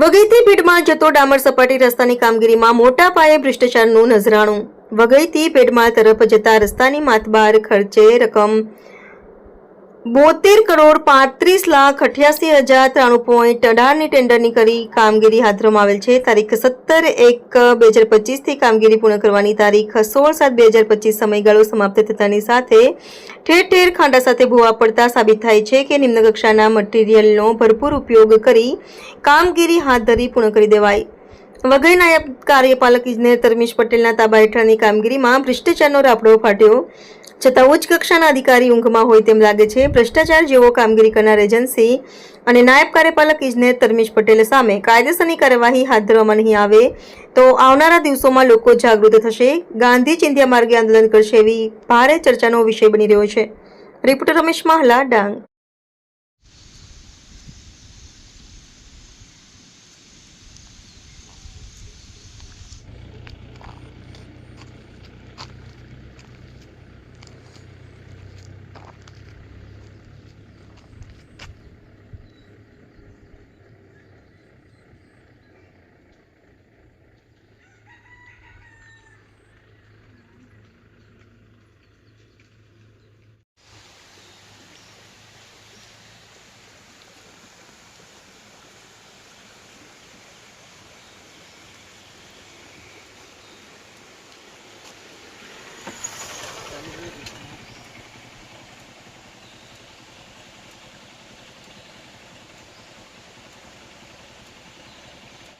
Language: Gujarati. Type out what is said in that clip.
વઘઈથી ભીડમાં જતો ડામર સપાટી રસ્તાની કામગીરીમાં મોટા પાયે ભ્રષ્ટાચારનું નજરાણું. વઘઈથી ભેડમાળ તરફ જતા રસ્તાની માતબાર, ખર્ચે રકમ બોતેર કરોડ પાંત્રીસ લાખ અઠ્યાસી હજાર ત્રાણું પોઈન્ટ અઢારની ટેન્ડરની કરી કામગીરી હાથ ધરવામાં આવેલ છે. તારીખ સત્તર એક બે હજાર પચીસથી કામગીરી પૂર્ણ કરવાની તારીખ સોળ સાત બે હજાર પચીસ સમયગાળો સમાપ્ત થતાની સાથે ઠેર ઠેર ખાંડા સાથે ભૂવા પડતા સાબિત થાય છે કે નિમ્ન કક્ષાના મટીરિયલનો ભરપૂર ઉપયોગ કરી કામગીરી હાથ ધરી પૂર્ણ કરી દેવાય. વઘઈ નાયબ કાર્યપાલક ઇજનેર ધર્મેશ પટેલના તાબા હેઠળની કામગીરીમાં ભ્રષ્ટાચારનો રાપડો ફાટ્યો. છતાં ઉચ્ચ કક્ષાના અધિકારી ઊંઘમાં હોય તેમ લાગે છે. ભ્રષ્ટાચાર જેવો કામગીરી કરનાર એજન્સી અને નાયબ કાર્યપાલક ઇજનેર તરમીશ પટેલ સામે કાયદેસરની કાર્યવાહી હાથ ધરવામાં નહીં આવે તો આવનારા દિવસોમાં લોકો જાગૃત થશે. ગાંધી ચિંધ્યા માર્ગે આંદોલન કરશે એવી ભારે ચર્ચાનો વિષય બની રહ્યો છે. રિપોર્ટર રમેશ માહલા, ડાંગ.